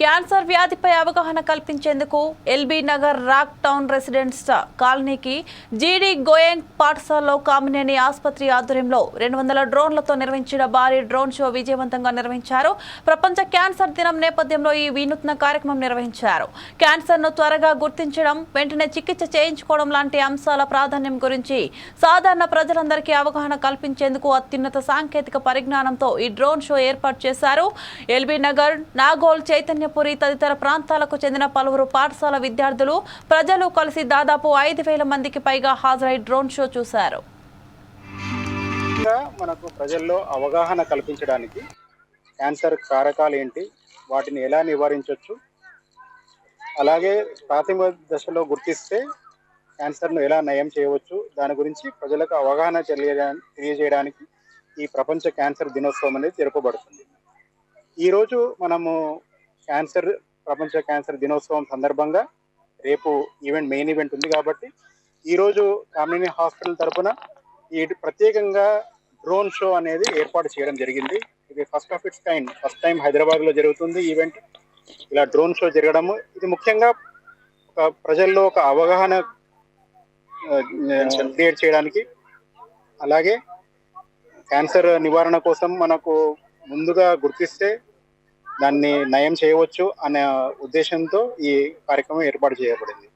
Cancer వ్యాధిపై అవగాహన కల్పించేందుకు LB Nagar rock town residents కాలనీకి జీడీ గోయంగ్ పాఠశాలలో కామినేని ఆసుపత్రి ఆధ్వర్యంలో రెండు వందల డ్రోన్లతో నిర్వహించిన భారీ డ్రోన్ షో విజయవంతంగా నిర్వహించారు. ప్రపంచ క్యాన్సర్ దినం నేపథ్యంలో ఈ వినూత్న కార్యక్రమం నిర్వహించారు. క్యాన్సర్ను త్వరగా గుర్తించడం వెంటనే చికిత్స చేయించుకోవడం లాంటి అంశాల ప్రాధాన్యం గురించి సాధారణ ప్రజలందరికీ అవగాహన కల్పించేందుకు అత్యున్నత సాంకేతిక పరిజ్ఞానంతో ఈ డ్రోన్ షో ఏర్పాటు చేశారు. ఎల్బీ నగర్ నాగోల్ చైతన్య చైతన్యపురి తదితర ప్రాంతాలకు చెందిన పలువురు పాఠశాల విద్యార్థులు ప్రజలు కలిసి దాదాపు ఐదు వేల మందికి పైగా హాజరై డ్రోన్ షో చూశారు. మనకు ప్రజల్లో అవగాహన కల్పించడానికి క్యాన్సర్ కారకాలు ఏంటి వాటిని ఎలా నివారించవచ్చు అలాగే ప్రాథమిక దశలో గుర్తిస్తే క్యాన్సర్ను ఎలా నయం చేయవచ్చు దాని గురించి ప్రజలకు అవగాహన తెలియజేయడానికి ఈ ప్రపంచ క్యాన్సర్ దినోత్సవం అనేది జరపబడుతుంది. ఈరోజు మనము క్యాన్సర్ ప్రపంచ క్యాన్సర్ దినోత్సవం సందర్భంగా రేపు ఈవెంట్ మెయిన్ ఈవెంట్ ఉంది కాబట్టి ఈరోజు కామినీ హాస్పిటల్ తరపున ఈ ప్రత్యేకంగా డ్రోన్ షో అనేది ఏర్పాటు చేయడం జరిగింది. ఇది first of its kind. First time హైదరాబాద్లో జరుగుతుంది ఈవెంట్. ఇలా డ్రోన్ షో జరగడము. ఇది ముఖ్యంగా ఒక ప్రజల్లో ఒక అవగాహన క్రియేట్ చేయడానికి. అలాగే క్యాన్సర్ నివారణ కోసం మనకు ముందుగా గుర్తిస్తే దాన్ని నయం చేయవచ్చు అనే ఉద్దేశంతో ఈ కార్యక్రమం ఏర్పాటు చేయబడింది.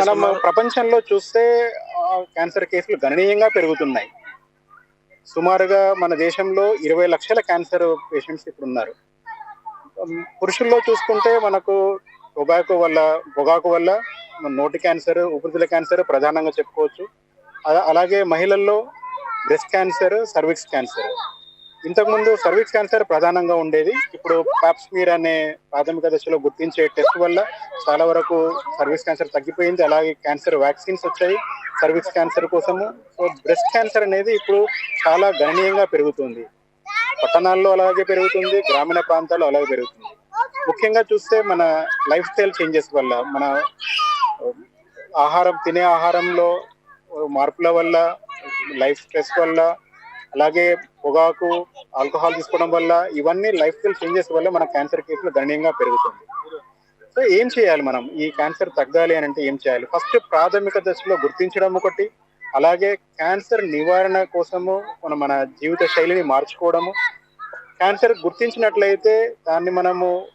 మనం ప్రపంచంలో చూస్తే క్యాన్సర్ కేసులు గణనీయంగా పెరుగుతున్నాయి. సుమారుగా మన దేశంలో ఇరవై లక్షల క్యాన్సర్ పేషెంట్స్ ఇప్పుడు ఉన్నారు. పురుషుల్లో చూసుకుంటే మనకు టొబాకో వల్ల పొగాకు వల్ల నోటి క్యాన్సర్ ఊపిరితిత్తుల క్యాన్సర్ ప్రధానంగా చెప్పుకోవచ్చు. అలా- అలాగే మహిళల్లో బ్రెస్ట్ క్యాన్సర్ సర్విక్స్ క్యాన్సర్. ఇంతకుముందు సర్వీస్ క్యాన్సర్ ప్రధానంగా ఉండేది. ఇప్పుడు పాప్స్మీర్ అనే ప్రాథమిక దశలో గుర్తించే టెస్ట్ వల్ల చాలా వరకు సర్వీస్ క్యాన్సర్ తగ్గిపోయింది. అలాగే క్యాన్సర్ వ్యాక్సిన్స్ వచ్చాయి సర్వీస్ క్యాన్సర్ కోసము. సో బ్రెస్ట్ క్యాన్సర్ అనేది ఇప్పుడు చాలా గణనీయంగా పెరుగుతుంది. పట్టణాల్లో అలాగే పెరుగుతుంది గ్రామీణ ప్రాంతాల్లో అలాగే పెరుగుతుంది. ముఖ్యంగా చూస్తే మన లైఫ్ స్టైల్ చేంజెస్ వల్ల మన ఆహారం తినే ఆహారంలో మార్పుల వల్ల లైఫ్ స్ట్రెస్ వల్ల అలాగే పొగాకు ఆల్కహాల్ తీసుకోవడం వల్ల ఇవన్నీ లైఫ్ స్టైల్ చేంజెస్ వల్ల మన క్యాన్సర్ కేసులు గణనీయంగా పెరుగుతుంది. సో ఏం చేయాలి మనం? ఈ క్యాన్సర్ తగ్గాలి అని అంటే ఏం చేయాలి? ఫస్ట్ ప్రాథమిక దశలో గుర్తించడం ఒకటి. అలాగే క్యాన్సర్ నివారణ కోసము మనం మన జీవిత శైలిని మార్చుకోవడము. క్యాన్సర్ గుర్తించినట్లయితే దాన్ని మనము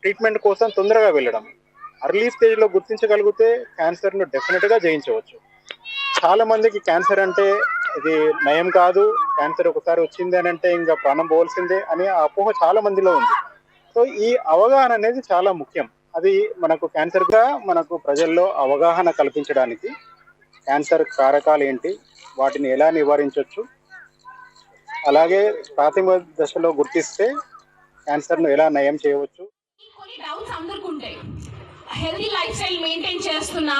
ట్రీట్మెంట్ కోసం తొందరగా వెళ్ళడం. అర్లీ స్టేజ్లో గుర్తించగలిగితే క్యాన్సర్ను డెఫినెట్గా జయించవచ్చు. చాలా మందికి క్యాన్సర్ అంటే ఇది నయం కాదు క్యాన్సర్ ఒకసారి వచ్చింది అని అంటే ఇంకా ప్రాణం పోవాల్సిందే అనే అపోహ చాలా మందిలో ఉంది. సో ఈ అవగాహన అనేది చాలా ముఖ్యం. అది మనకు క్యాన్సర్గా మనకు ప్రజల్లో అవగాహన కల్పించడానికి క్యాన్సర్ కారకాలు ఏంటి వాటిని ఎలా నివారించవచ్చు అలాగే ప్రాథమిక దశలో గుర్తిస్తే క్యాన్సర్ను ఎలా నయం చేయవచ్చు. హెల్దీ లైఫ్ స్టైల్ మెయింటైన్ చేస్తున్నా.